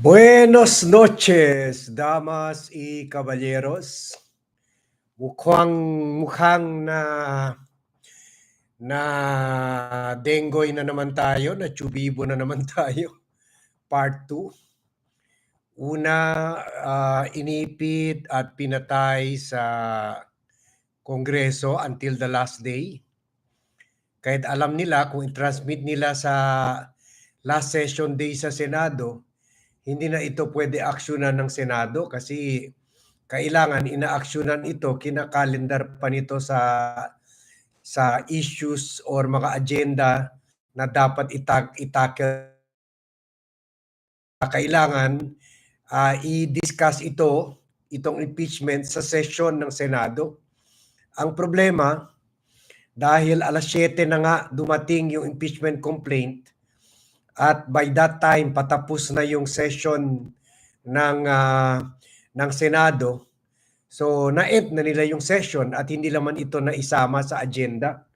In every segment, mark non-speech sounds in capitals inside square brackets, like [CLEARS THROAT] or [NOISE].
Buenos noches, damas y caballeros. Mukhang mukhang na na dengoy na naman tayo, na chubibo na naman [LAUGHS] tayo. Part 2. Una, ah, inipit at pinatay sa Kongreso until the last day. Kahit alam nila kung i-transmit nila sa last session day sa Senado, hindi na ito pwede aksyonan ng Senado kasi kailangan ina-aksyonan ito, kinakalendar pa nito sa sa issues or mga agenda na dapat itak itackle kailangan ah, i-discuss ito, itong impeachment sa session ng Senado. Ang problema, dahil alas 7 na nga dumating yung impeachment complaint at by that time patapos na yung session ng ah, ng Senado. So na-end na nila yung session at hindi naman ito na isama sa agenda.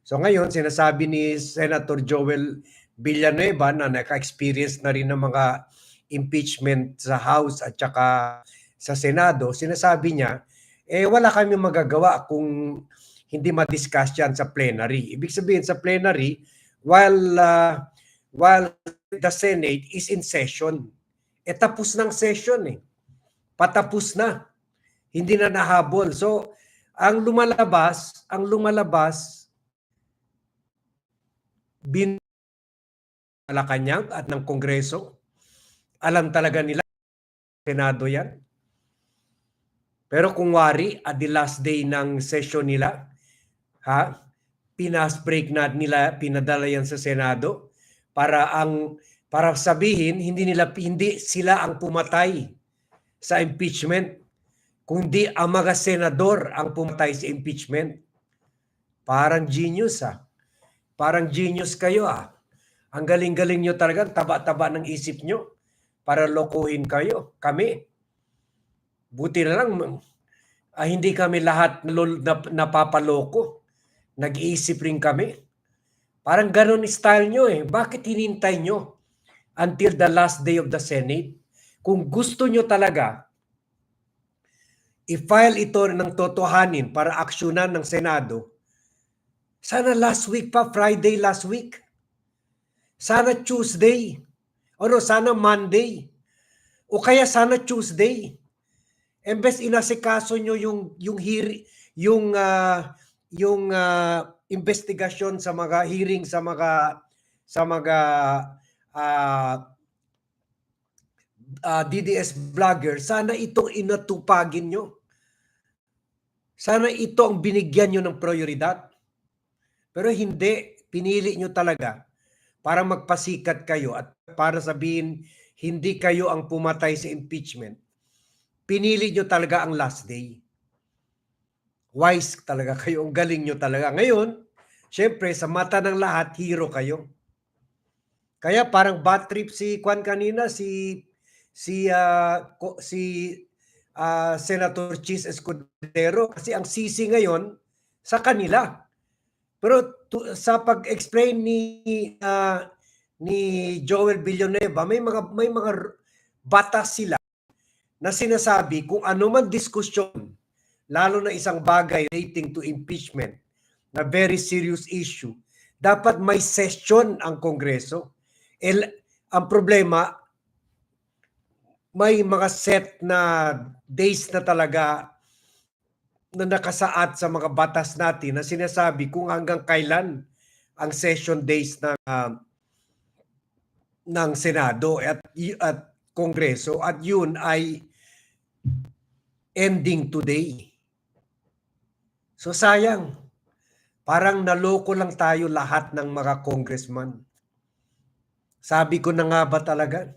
So ngayon sinasabi ni Senator Joel Villanueva na naka-experience na rin ng mga impeachment sa House at saka sa Senado, sinasabi niya, eh wala kami magagawa kung hindi ma-discuss yan sa plenary. Ibig sabihin sa plenary, while uh, while the Senate is in session, eh tapos ng session eh. Patapos na. Hindi na nahabol. So, ang lumalabas, ang lumalabas bin Malacanang at ng Kongreso. Alam talaga nila Senado yan. Pero kung wari, at the last day ng session nila, ha, pinas break na nila, pinadala yan sa Senado para ang para sabihin hindi nila hindi sila ang pumatay sa impeachment kundi ang mga senador ang pumatay sa impeachment. Parang genius ah. Parang genius kayo ah. Ang galing-galing nyo talaga, taba-taba ng isip nyo para lokohin kayo, kami. Buti na lang, ah, hindi kami lahat napapaloko. Nag-iisip rin kami. Parang ganun style nyo eh. Bakit hinintay nyo until the last day of the Senate? Kung gusto nyo talaga, i-file ito ng totohanin para aksyonan ng Senado, sana last week pa, Friday last week. Sana Tuesday. O no, sana Monday. O kaya sana Tuesday. Embes inasikaso nyo yung yung hear, yung ah, yung ah, investigasyon sa mga hearing sa mga sa mga ah, ah, DDS vlogger, sana itong inatupagin nyo. Sana ito ang binigyan nyo ng prioridad. Pero hindi, pinili nyo talaga para magpasikat kayo at para sabihin hindi kayo ang pumatay sa impeachment. Pinili nyo talaga ang last day. Wise talaga kayo, ang galing nyo talaga. Ngayon, syempre sa mata ng lahat, hero kayo. Kaya parang bad trip si Kwan kanina, si si ko- si ah, Senator Chis Escudero kasi ang sisi ngayon sa kanila. Pero tu- sa pag-explain ni ah, ni Joel Villanueva, may mga may mga batas sila na sinasabi kung ano man diskusyon, lalo na isang bagay relating to impeachment, na very serious issue, dapat may session ang Kongreso. El, ang problema, may mga set na days na talaga na nakasaad sa mga batas natin na sinasabi kung hanggang kailan ang session days ng ah, ng Senado at at Kongreso at yun ay ending today. So sayang. Parang naloko lang tayo lahat ng mga congressman. Sabi ko na nga ba talaga?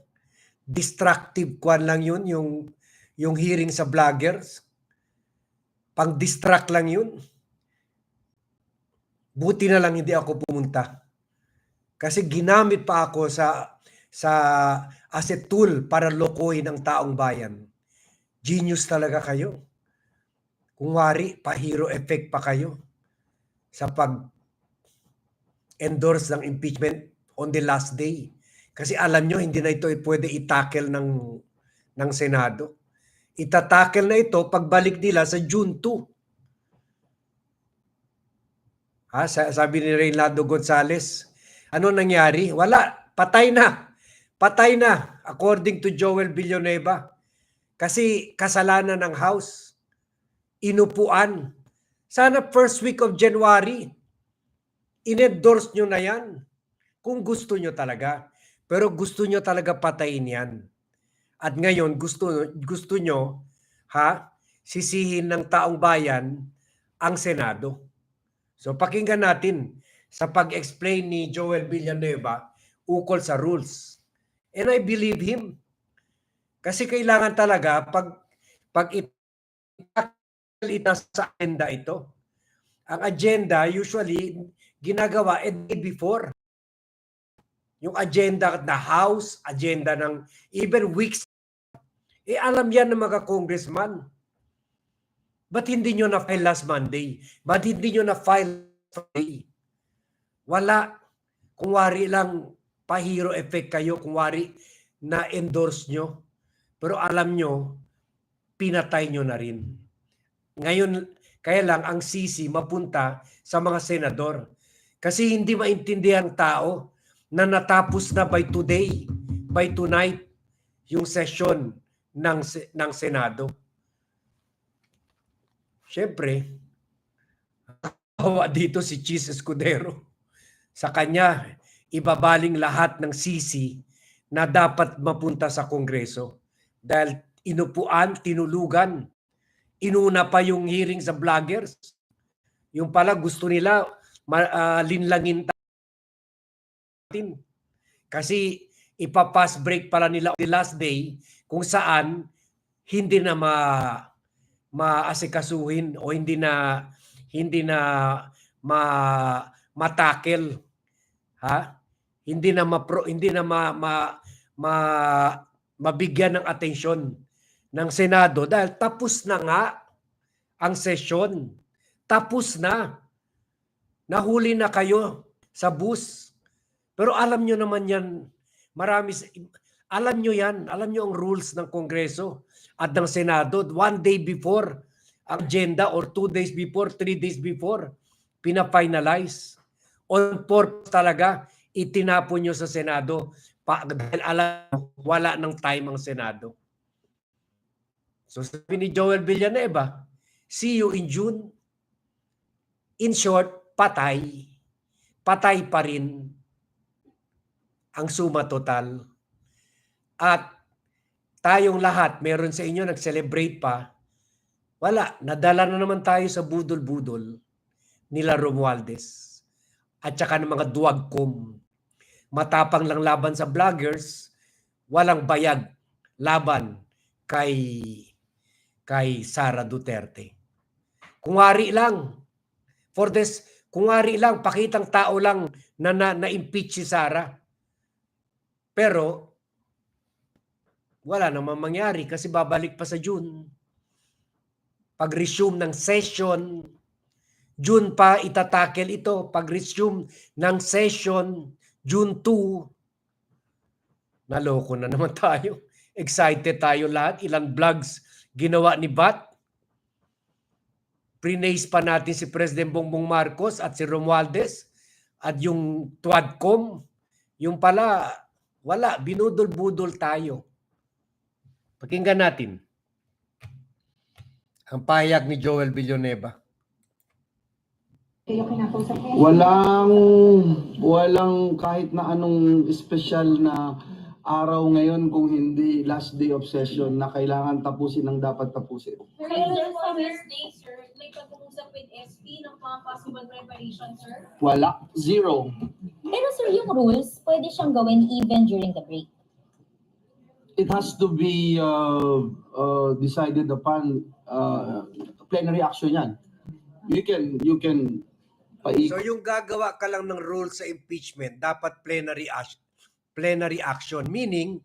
Distractive kwan lang yun, yung, yung hearing sa vloggers. Pang-distract lang yun. Buti na lang hindi ako pumunta. Kasi ginamit pa ako sa sa as a tool para lokohin ang taong bayan. Genius talaga kayo. Kung wari, pa-hero effect pa kayo sa pag endorse ng impeachment on the last day. Kasi alam nyo, hindi na ito pwede itakel ng, ng Senado. Itatakel na ito pagbalik nila sa June 2. Ha, sa- sabi ni Reynaldo Gonzales, ano nangyari? Wala, patay na. Patay na, according to Joel Villanueva. Kasi kasalanan ng House. Inupuan. Sana first week of January, in-endorse nyo na yan. Kung gusto nyo talaga. Pero gusto nyo talaga patayin yan. At ngayon, gusto, gusto nyo, ha, sisihin ng taong bayan ang Senado. So pakinggan natin sa pag-explain ni Joel Villanueva ukol sa rules. And I believe him. Kasi kailangan talaga pag pag ipakita sa agenda ito. Ang agenda usually ginagawa a day before. Yung agenda na House, agenda ng even weeks. Eh alam yan ng mga congressman. Ba't hindi nyo na-file last Monday? Ba't hindi nyo na-file Friday? Wala. Kung wari lang, pahiro effect kayo. Kung wari, na-endorse nyo. Pero alam nyo, pinatay nyo na rin. Ngayon, kaya lang ang sisi mapunta sa mga senador. Kasi hindi maintindihan tao na natapos na by today, by tonight, yung session ng, ng Senado. Siyempre, hawa dito si Cheese Escudero. Sa kanya, ibabaling lahat ng sisi na dapat mapunta sa Kongreso. Dahil inupuan, tinulugan, inuna pa yung hearing sa vloggers. Yung pala gusto nila ma- ah, linlangin natin. Kasi ipapass break pala nila the last day kung saan hindi na ma maasikasuhin o hindi na hindi na ma matakel ha hindi na mapro hindi na ma, ma, ma mabigyan ng atensyon ng Senado dahil tapos na nga ang sesyon tapos na nahuli na kayo sa bus pero alam nyo naman yan marami alam nyo yan alam nyo ang rules ng Kongreso at ng Senado one day before agenda or two days before, three days before, pina-finalize. On purpose talaga, itinapon nyo sa Senado pa, dahil alam wala ng time ang Senado. So sabi ni Joel Villanueva, see you in June. In short, patay. Patay pa rin ang suma total. At tayong lahat, meron sa inyo nag-celebrate pa, wala, nadala na naman tayo sa budol-budol nila Romualdez at saka ng mga duwagkom. Matapang lang laban sa vloggers, walang bayag laban kay kay Sara Duterte. Kungari lang for this kungari lang pakitang tao lang na na, na-impeach si Sara. Pero wala namang mangyari kasi babalik pa sa June pag-resume ng session, June pa itatakel ito, pag-resume ng session, June 2, naloko na naman [LAUGHS] tayo. Excited tayo lahat. Ilang vlogs ginawa ni Bat. Prinace pa natin si President Bongbong Marcos at si Romualdez at yung Tuadcom. Yung pala, wala, binudol-budol tayo. Pakinggan natin ang pahayag ni Joel Villanueva. Walang walang kahit na anong special na araw ngayon kung hindi last day of session na kailangan tapusin ang dapat tapusin. Sir, just on Wednesday, sir, may pag-uusap with SP ng mga possible preparation, sir. Wala, zero. Pero sir, yung rules, pwede siyang gawin even during the break. It has to be uh, uh, decided upon uh, plenary action yan. You can you can So yung gagawa ka lang ng rule sa impeachment, dapat plenary action, plenary action meaning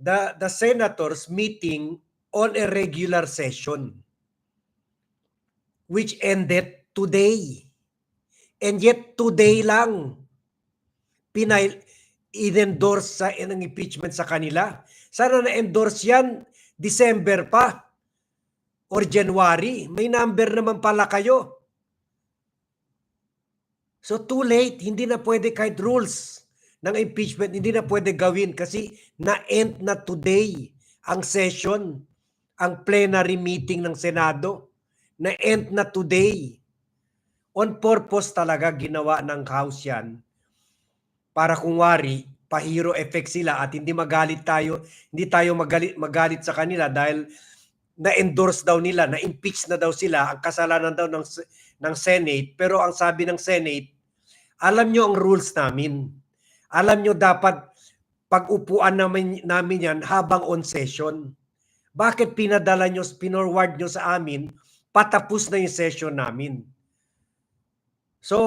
the the senators meeting on a regular session which ended today. And yet today lang pinay in-endorse sa ng impeachment sa kanila. Sana na-endorse yan December pa or January. May number naman pala kayo. So too late, hindi na pwede kahit rules ng impeachment, hindi na pwede gawin kasi na-end na today ang session, ang plenary meeting ng Senado. Na-end na today. On purpose talaga ginawa ng House yan para kung wari, pahiro effect sila at hindi magalit tayo, hindi tayo magalit, magalit sa kanila dahil na-endorse daw nila, na-impeach na daw sila, ang kasalanan daw ng, ng Senate. Pero ang sabi ng Senate, alam nyo ang rules namin. Alam nyo dapat pag-upuan namin, namin yan habang on session. Bakit pinadala nyo, pinorward nyo sa amin, patapos na yung session namin. So,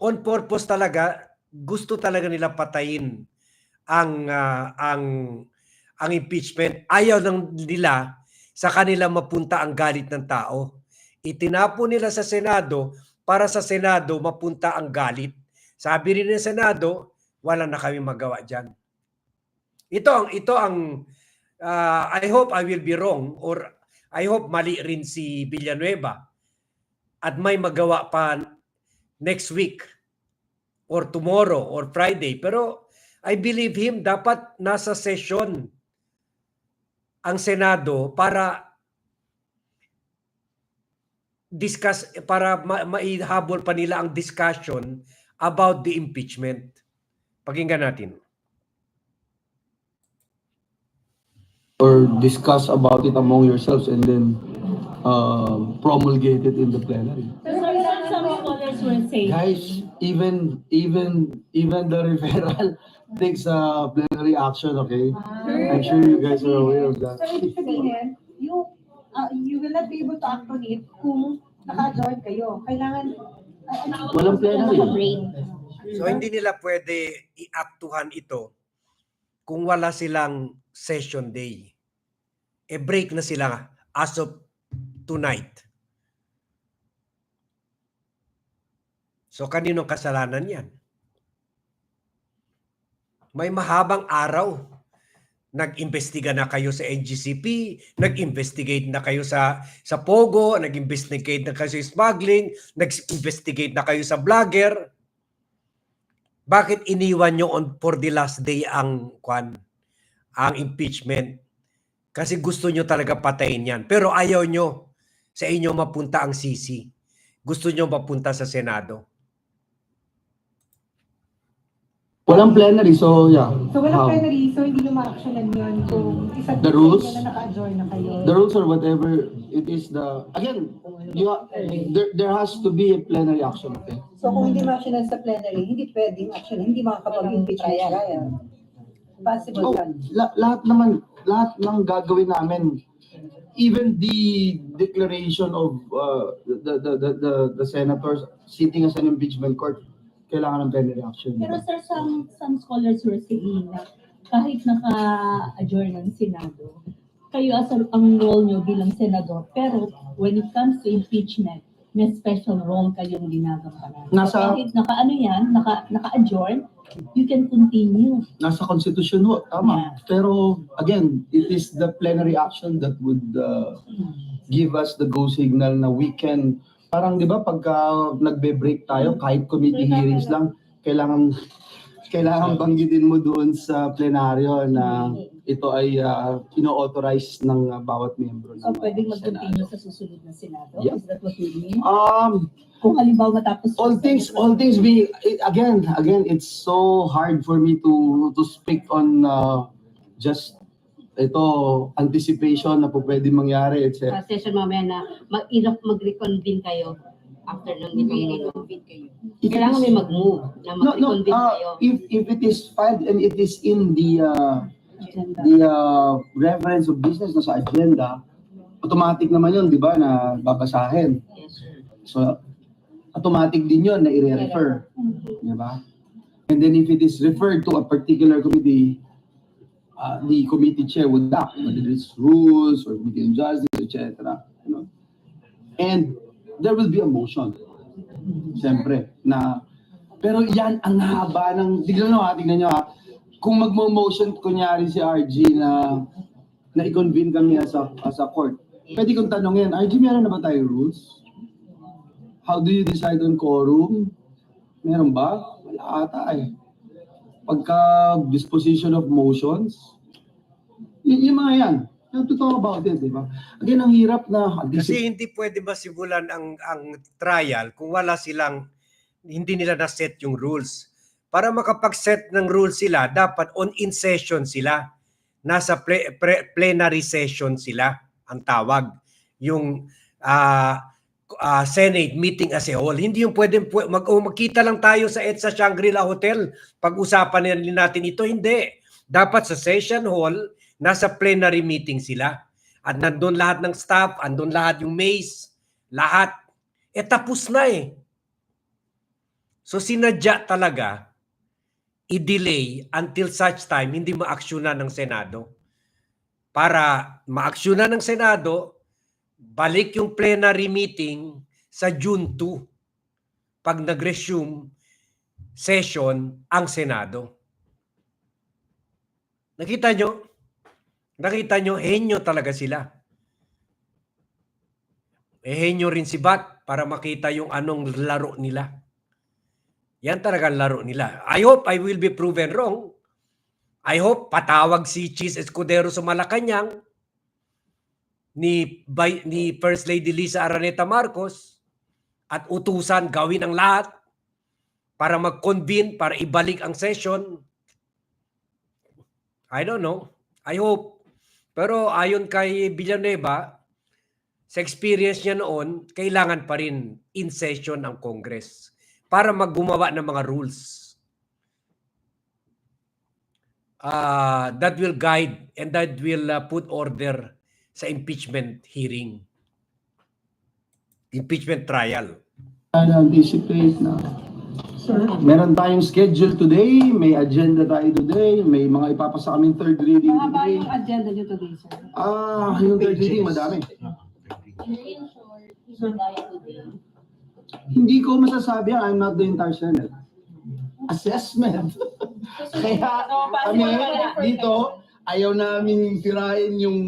on purpose talaga, gusto talaga nila patayin ang ah, ang ang impeachment. Ayaw ng nila sa kanila mapunta ang galit ng tao. Itinapo nila sa Senado para sa Senado mapunta ang galit. Sabi rin ng Senado, wala na kami magawa diyan. Ito ito ang ah, I hope I will be wrong or I hope mali rin si Villanueva at may magawa pa next week or tomorrow or Friday. Pero I believe him dapat nasa session ang Senado para discuss para ma- maihabol pa nila ang discussion about the impeachment. Pakinggan natin. or discuss about it among yourselves and then uh, promulgate it in the plenary. Sir, some scholars were saying. Guys, even even even the referral [LAUGHS] takes a plenary action, okay? I'm sure you guys are aware of that. So, ibig sabihin, you, uh, you will not be able to act on it kung naka-join kayo. Kailangan, uh, Walang plenary. So hindi nila pwede iaktuhan ito kung wala silang session day. E break na sila as of tonight. So kaninong kasalanan yan? May mahabang araw. Nag-imbestiga na kayo sa NGCP, nag-investigate na kayo sa sa Pogo, nag-investigate na kayo sa smuggling, nag-investigate na kayo sa vlogger. Bakit iniwan nyo on for the last day ang kwan, ang impeachment? Kasi gusto nyo talaga patayin yan. Pero ayaw nyo sa inyo mapunta ang CC. Gusto nyo mapunta sa Senado. Walang plenary, so yeah. So, walang How? plenary, so hindi ma-actionan yun kung isa The rules? na naka-join na kayo. The rules or whatever it is the again, you ha- there there has to be a plenary action, okay? So kung hindi ma-actionan sa plenary, hindi pwedeng action, hindi makakapag-impeach ng trial. Possible Oh, yan. la- lahat naman, lahat ng gagawin namin, even the declaration of uh, the, the, the, the, the senators sitting as an impeachment court, kailangan ng plenary action. Pero sir, some, some scholars were saying na kahit naka-adjourn ng Senado, kayo as a, ang role nyo bilang senador, pero when it comes to impeachment, may special role kayong ginagampanan. So Nasa- kahit naka ano yan, naka, naka-adjourn, you can continue. Nasa constitution ho, tama. Pero again, it is the plenary action that would uh, give us the go signal na we can, parang di ba pagka nagbe-break tayo, kahit committee hearings lang, kailangan kailangan banggitin mo doon sa plenaryo na ito ay uh, ino-authorize ng uh, bawat miyembro ng So pwedeng mag-continue sa susunod na Senado? Yeah. Is that what you mean? Um, Kung halimbawa matapos all things all things being again again it's so hard for me to to speak on uh, just ito anticipation na po pwede mangyari etc. uh, session mamaya na mag mag-reconvene kayo after ng hearing. If Kailangan it may is- mag-move na no no mag-reconvene uh, kayo. if if it is filed and it is in the uh, Agenda. the uh, reference of business na sa agenda automatic naman yun di ba na babasahin Yes, sir. so automatic din yun na i-refer di ba and then if it is referred to a particular committee uh, the committee chair would act, whether it's rules or committee on justice, etc. You know? And there will be a motion. Siyempre, na, pero yan ang haba ng, tignan nyo ha, tignan nyo ha, kung magmo-motion kunyari si RG na na i-convene kami as a, as a court, pwede kong tanongin, RG, meron na ba tayong rules? How do you decide on quorum? Meron ba? Wala ata eh. Pagka disposition of motions, y- yung mga yan. You have to talk about it, di ba? Again, ang hirap na Kasi hindi pwede masimulan ang ang trial kung wala silang hindi nila na-set yung rules. Para makapag-set ng rules sila, dapat on in session sila. Nasa ple- pre- plenary session sila ang tawag. Yung ah, ah, Senate meeting as a whole. Hindi yung pwedeng pwe- mag, o magkita lang tayo sa EDSA Shangri-La Hotel. Pag-usapan natin ito. Hindi. Dapat sa session hall, nasa plenary meeting sila. At nandun lahat ng staff, andun lahat yung maze, lahat. Eh tapos na eh. So sinadya talaga i-delay until such time hindi maaksyonan ng Senado. Para maaksyonan ng Senado, balik yung plenary meeting sa June 2 pag nag-resume session ang Senado. Nakita nyo? Nakita nyo, henyo talaga sila. Eh, henyo rin si Bat para makita yung anong laro nila. Yan talaga ang laro nila. I hope I will be proven wrong. I hope patawag si Cheese Escudero sa Malacanang ni, by, ni First Lady Lisa Araneta Marcos at utusan gawin ang lahat para mag-convene, para ibalik ang session. I don't know. I hope. Pero ayon kay Villanueva, sa experience niya noon, kailangan pa rin in session ang Congress para maggumawa ng mga rules uh, that will guide and that will uh, put order sa impeachment hearing. Impeachment trial. anticipate na meron tayong schedule today, may agenda tayo today, may mga ipapasa kaming third reading Mga ba today. yung agenda nyo today, sir? Ah, yung third reading, madami. In short, isugaya today. Hindi ko masasabi yan, I'm not the entire Senate. Assessment. [LAUGHS] Kaya kami dito, ayaw namin tirahin yung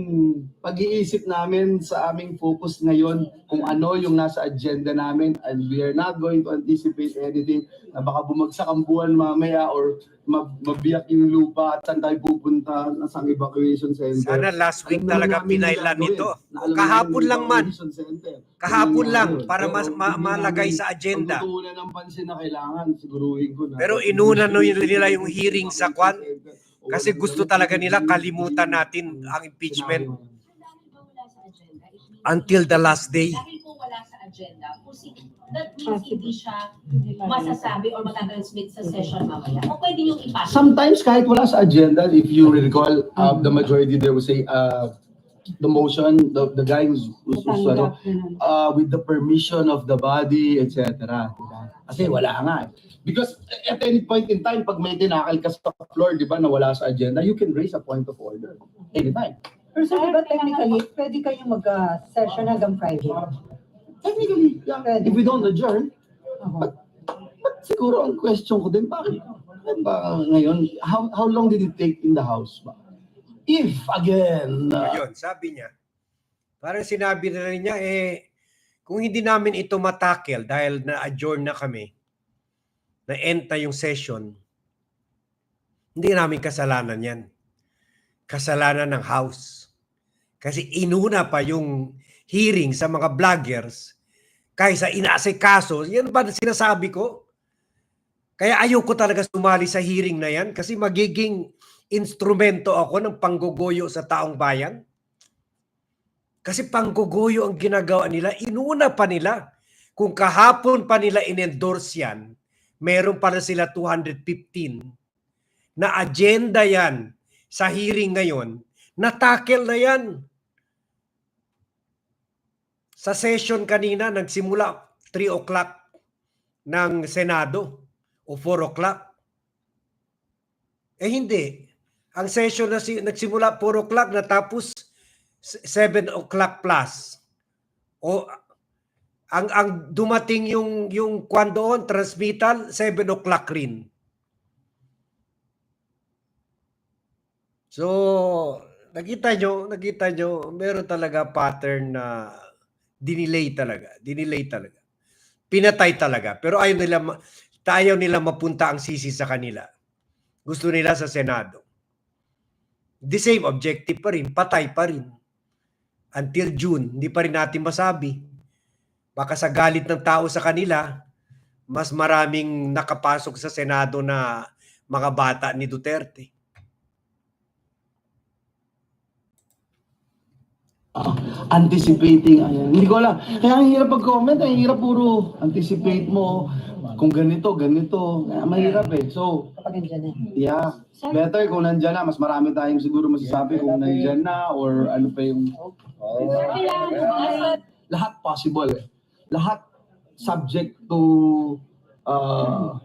pag-iisip namin sa aming focus ngayon kung ano yung nasa agenda namin and we are not going to anticipate anything na baka bumagsak ang buwan mamaya or mab- mabiyak yung lupa at saan tayo pupunta sa evacuation center. Sana last week naman talaga pinailan nito. Na Kahapon lang man. Kahapon lang para mas ma- malagay sa agenda. Pagtutuunan ng pansin na kailangan, siguruhin ko na. Pero inuna nila yung hearing sa Kwan kasi gusto talaga nila kalimutan natin ang impeachment until the last day. Dahil po wala sa agenda, that means hindi siya masasabi or matatransmit sa session mamaya. O pwede yung ipasok. Sometimes kahit wala sa agenda, if you recall, uh, the majority there will say, uh, the motion, the, the guy who's, who's, who's ano, uh, with the permission of the body, etc. Diba? Kasi wala nga. Because at any point in time, pag may tinakal ka sa floor, di ba, na wala sa agenda, you can raise a point of order. Anytime. Pero sir, di ba technically, pwede kayong mag-session hanggang Friday? Technically, yeah, if we don't adjourn, Ako. But siguro ang question ko din, bakit ba ngayon, how, how long did it take in the house ba? If, again, uh, Ayun, sabi niya. Parang sinabi na rin niya, eh, kung hindi namin ito matakel dahil na-adjourn na kami, na-end na yung session, hindi namin kasalanan yan. Kasalanan ng House. Kasi inuna pa yung hearing sa mga vloggers kaysa inaasikaso. Yan ba sinasabi ko? Kaya ayoko talaga sumali sa hearing na yan kasi magiging instrumento ako ng pangguguyo sa taong bayan. Kasi pangguguyo ang ginagawa nila, inuna pa nila. Kung kahapon pa nila in-endorse yan, meron pala sila 215 na agenda yan sa hearing ngayon, natakel na yan. Sa session kanina, nagsimula 3 o'clock ng Senado o 4 o'clock. Eh hindi. Ang session na si, nagsimula 4 o'clock natapos 7 o'clock plus. O ang ang dumating yung yung kwan doon transmittal 7 o'clock rin. So, nakita nyo, nakita nyo, meron talaga pattern na dinelay talaga. Dinelay talaga. Pinatay talaga. Pero ayaw nila, ayaw nila mapunta ang sisi sa kanila. Gusto nila sa Senado. The same objective pa rin, patay pa rin. Until June, hindi pa rin natin masabi. Baka sa galit ng tao sa kanila, mas maraming nakapasok sa Senado na mga bata ni Duterte. anticipating ayan. Hindi ko alam. Kaya ang hirap pag-comment, ang hirap puro anticipate mo kung ganito, ganito. Kaya mahirap eh. So, Kapag nandiyan na. yeah. Better kung nandyan na, mas marami tayong siguro masasabi kung nandyan na or ano pa yung ba lahat possible eh. Lahat subject to uh,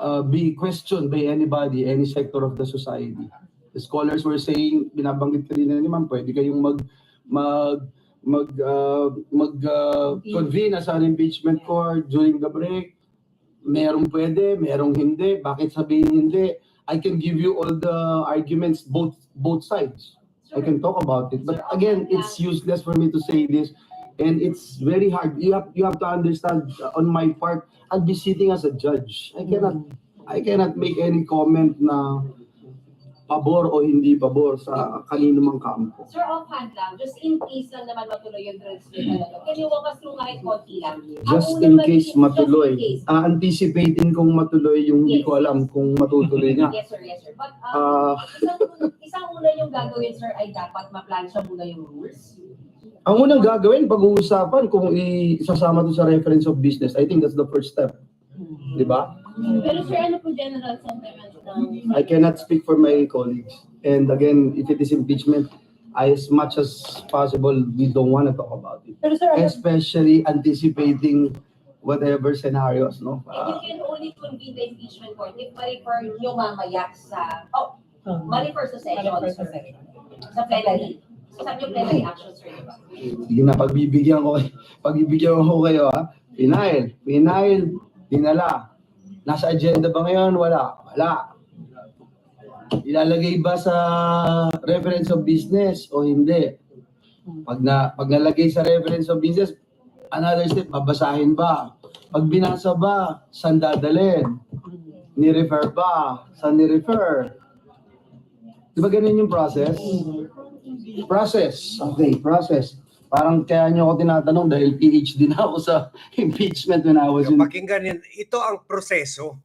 uh, be questioned by anybody, any sector of the society. The scholars were saying, binabanggit kanina ni ma'am, pwede kayong mag mag mag uh, mag uh, convene as an impeachment court during the break. Merong pwede, merong hindi. Bakit sabihin hindi? I can give you all the arguments both both sides. I can talk about it. But again, it's useless for me to say this. And it's very hard. You have you have to understand uh, on my part, I'll be sitting as a judge. I cannot I cannot make any comment na pabor o hindi pabor sa kanino mang kampo. Sir, offhand lang, just in case lang naman matuloy yung transfer talaga. Can you walk us through kahit konti lang? Ang Just in case matuloy. Just in case. Ah, anticipating kung matuloy yung hindi ko alam kung matutuloy nga. Yes, sir, yes, sir. But, um, isang, isang una yung gagawin, sir, ay dapat ma-plansya muna yung rules. Ang unang gagawin, pag-uusapan kung isasama to sa reference of business. I think that's the first step. Di ba? Pero sir, ano po general sentiments ng I cannot speak for my colleagues. And again, if it is impeachment, I, as much as possible, we don't want to talk about it. Pero sir, ano, Especially anticipating whatever scenarios, no? Ah, you can only convene the impeachment court if ma-refer nyo mamaya sa, oh, Um, ma-refer sa sir. session. Sa plenary. Sabi yung plenary action, sir, sige na, pagbibigyan ko, pagbibigyan ko kayo, ha? Pinail, pinail, dinala. Nasa agenda ba ngayon? Wala. Wala. Ilalagay ba sa reference of business o hindi? Pag na pag nalagay sa reference of business, another step, babasahin ba? Pag binasa ba, saan dadalhin? Ni-refer ba? Saan ni-refer? Di ba ganun yung process? Process. Okay, process. Parang kaya nyo ako tinatanong dahil PhD na ako sa [LAUGHS] impeachment when I was in... Pakinggan yan, ito ang proseso.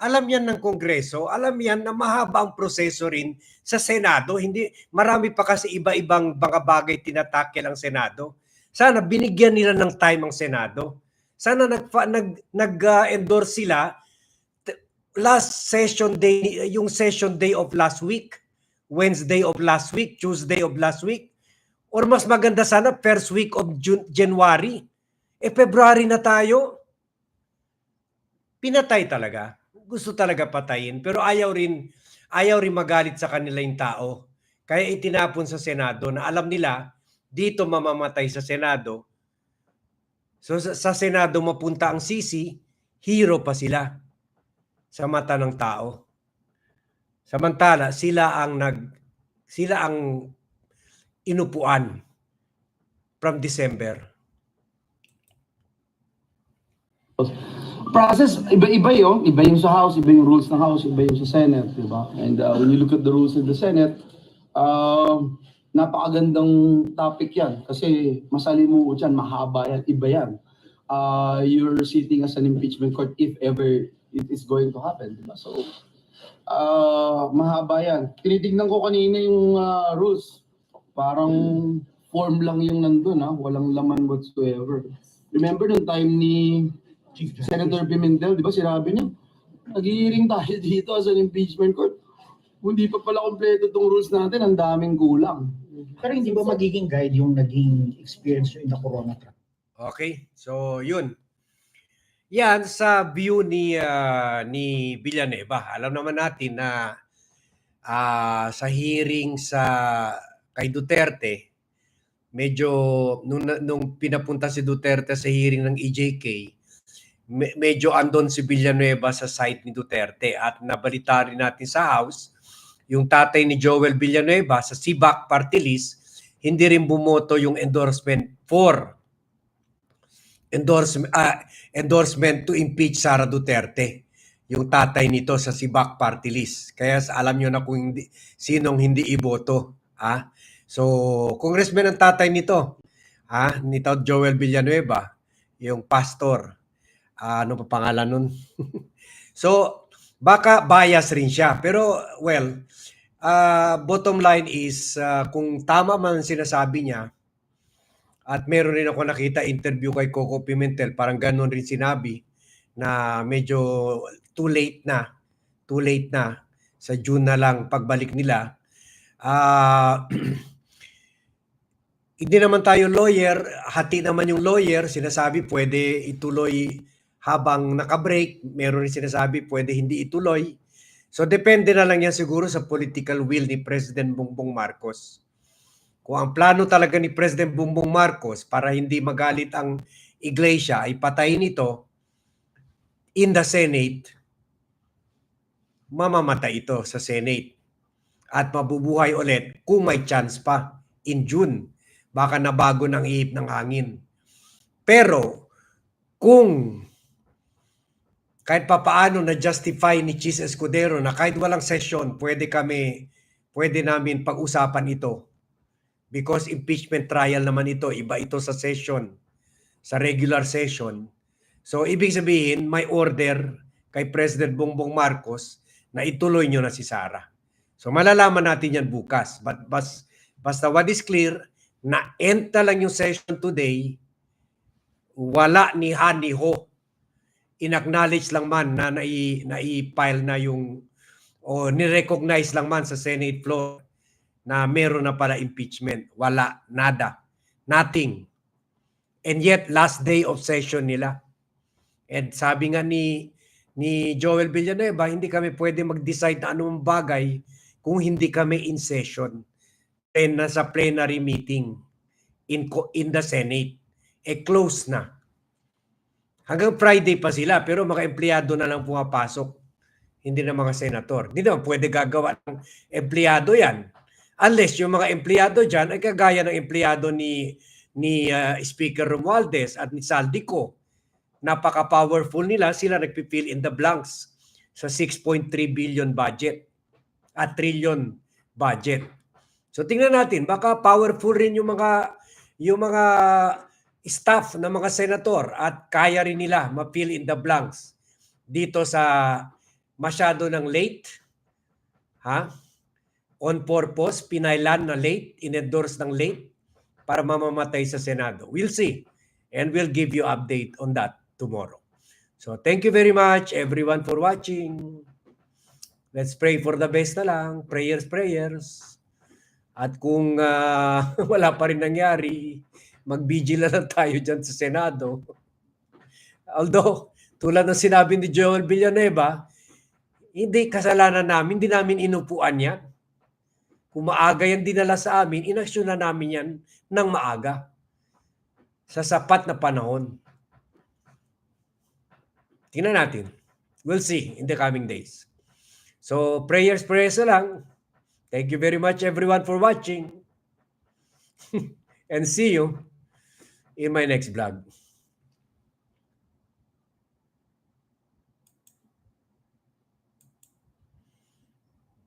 Alam yan ng Kongreso, alam yan na mahaba ang proseso rin sa Senado. Hindi, marami pa kasi iba-ibang mga bagay tinatakil ang Senado. Sana binigyan nila ng time ang Senado. Sana nag, nag, nag-endorse sila last session day, yung session day of last week, Wednesday of last week, Tuesday of last week, or mas maganda sana first week of June, January. Eh, February na tayo. Pinatay talaga. Gusto talaga patayin. Pero ayaw rin, ayaw rin magalit sa kanila yung tao. Kaya itinapon sa Senado na alam nila, dito mamamatay sa Senado. So sa, sa Senado mapunta ang sisi, hero pa sila sa mata ng tao. Samantala, sila ang nag sila ang inupuan from December. process, iba-iba yun. Iba yung sa House, iba yung rules ng House, iba yung sa Senate, di ba? And uh, when you look at the rules of the Senate, um, napakagandang topic yan. Kasi masalimuot yan, mahaba yan, iba yan. Uh, you're sitting as an impeachment court if ever it is going to happen, di ba? So, uh, mahaba yan. Tinitignan ko kanina yung uh, rules. Parang form lang yung nandun, ha? Walang laman whatsoever. Remember nung time ni Senator Pimentel, di ba sinabi niya, nag-hearing tayo [LAUGHS] dito as an impeachment court. Kung di pa pala kompleto itong rules natin, ang daming kulang. Pero hindi ba magiging guide yung naging experience nyo in the corona trap? Okay? So, yun. Yan sa view ni ah, ni Villanueva. Alam naman natin na ah, sa hearing sa kay Duterte, medyo nung, nung pinapunta si Duterte sa hearing ng EJK, me- medyo andon si Villanueva sa site ni Duterte at nabalita rin natin sa House yung tatay ni Joel Villanueva sa SIBAC party list, hindi rin bumoto yung endorsement for endorsement ah, endorsement to impeach Sara Duterte yung tatay nito sa SIBAC party list. Kaya alam nyo na kung hindi, sinong hindi iboto. Ah? So, congressman ang tatay nito, ah, nito Joel Villanueva, yung pastor. Ah, ano pa pangalan nun? [LAUGHS] so, baka bias rin siya. Pero, well, ah, bottom line is, ah, kung tama man sinasabi niya, at meron rin ako nakita interview kay Coco Pimentel, parang ganun rin sinabi, na medyo too late na, too late na, sa June na lang pagbalik nila. Ah, [CLEARS THROAT] hindi naman tayo lawyer, hati naman yung lawyer, sinasabi pwede ituloy habang nakabreak, meron rin sinasabi pwede hindi ituloy. So depende na lang yan siguro sa political will ni President Bongbong Marcos. Kung ang plano talaga ni President Bongbong Marcos para hindi magalit ang iglesia ay patayin ito in the Senate, mamamatay ito sa Senate at mabubuhay ulit kung may chance pa in June. Baka nabago ng ihip ng hangin. Pero kung kahit papaano na justify ni Chis Escudero na kahit walang session, pwede kami, pwede namin pag-usapan ito. Because impeachment trial naman ito, iba ito sa session, sa regular session. So, ibig sabihin, may order kay President Bongbong Marcos na ituloy nyo na si Sara. So, malalaman natin yan bukas. But bas, basta what is clear, na end na lang yung session today, wala ni ha ho. In-acknowledge lang man na nai, nai-file na yung o ni-recognize lang man sa Senate floor na meron na pala impeachment. Wala, nada, nothing. And yet, last day of session nila. And sabi nga ni ni Joel Villanueva, hindi kami pwede mag-decide na anumang bagay kung hindi kami in session and nasa plenary meeting in in the Senate. Eh close na. Hanggang Friday pa sila pero mga empleyado na lang pumapasok. Hindi na mga senator. Hindi naman pwede gagawa ng empleyado yan. Unless yung mga empleyado dyan ay kagaya ng empleyado ni ni uh, Speaker Romualdez at ni Saldico napaka-powerful nila, sila nagpi-fill in the blanks sa 6.3 billion budget at trillion budget. So tingnan natin, baka powerful rin yung mga yung mga staff ng mga senator at kaya rin nila ma-fill in the blanks dito sa masyado ng late ha on purpose pinailan na late in-endorse ng late para mamamatay sa Senado. We'll see and we'll give you update on that tomorrow. So thank you very much everyone for watching. Let's pray for the best na lang. Prayers, prayers. At kung ah, [LAUGHS] wala pa rin nangyari, mag-vigil na lang tayo dyan sa Senado. Although, tulad ng sinabi ni Joel Villanueva, hindi kasalanan namin, hindi namin inupuan yan. Kung maaga yan dinala sa amin, inaksyon na namin yan ng maaga. Sa sapat na panahon. Tingnan natin. We'll see in the coming days. So, prayers, prayers na lang. Thank you very much everyone for watching. [LAUGHS] And see you in my next vlog.